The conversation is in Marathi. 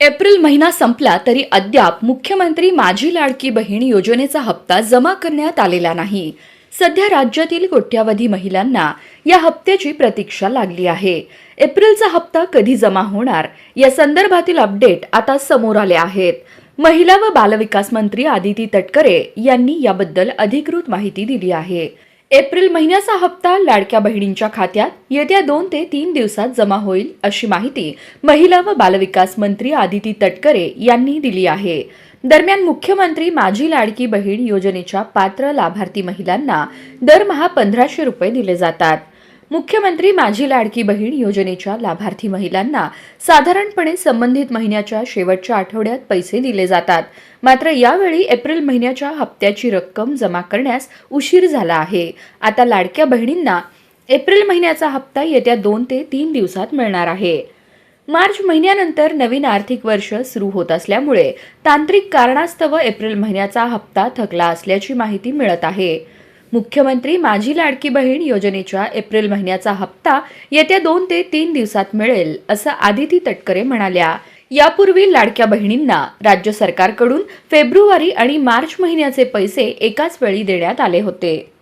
एप्रिल महिना संपला तरी अद्याप मुख्यमंत्री माझी लाडकी बहीण योजनेचा हप्ता जमा करण्यात आलेला नाही. सध्या राज्यातील कोट्यावधी महिलांना या हप्त्याची प्रतीक्षा लागली आहे. एप्रिलचा हप्ता कधी जमा होणार या संदर्भातील अपडेट आता समोर आले आहेत. महिला व बालविकास मंत्री आदिती तटकरे यांनी याबद्दल अधिकृत माहिती दिली आहे. एप्रिल महिन्याचा हप्ता लाडक्या बहिणींच्या खात्यात येत्या दोन ते तीन दिवसात जमा होईल अशी माहिती महिला व बालविकास मंत्री आदिती तटकरे यांनी दिली आहे. दरम्यान मुख्यमंत्री माझी लाडकी बहीण योजनेच्या पात्र लाभार्थी महिलांना दरमहा पंधराशे रुपये दिले जातात. मुख्यमंत्री माझी लाडकी बहीण योजनेच्या लाभार्थी महिलांना साधारणपणे संबंधित महिन्याच्या शेवटच्या आठवड्यात पैसे दिले जातात. मात्र यावेळी एप्रिल महिन्याच्या हप्त्याची रक्कम जमा करण्यास उशीर झाला आहे. आता लाडक्या बहिणींना एप्रिल महिन्याचा हप्ता येत्या दोन ते तीन दिवसात मिळणार आहे. मार्च महिन्यानंतर नवीन आर्थिक वर्ष सुरू होत असल्यामुळे तांत्रिक कारणास्तव एप्रिल महिन्याचा हप्ता थकला असल्याची माहिती मिळत आहे. मुख्यमंत्री माझी लाडकी बहीण योजनेच्या एप्रिल महिन्याचा हप्ता येत्या दोन ते तीन दिवसात मिळेल असं आदिती तटकरे म्हणाल्या. यापूर्वी लाडक्या बहिणींना राज्य सरकारकडून फेब्रुवारी आणि मार्च महिन्याचे पैसे एकाच वेळी देण्यात आले होते.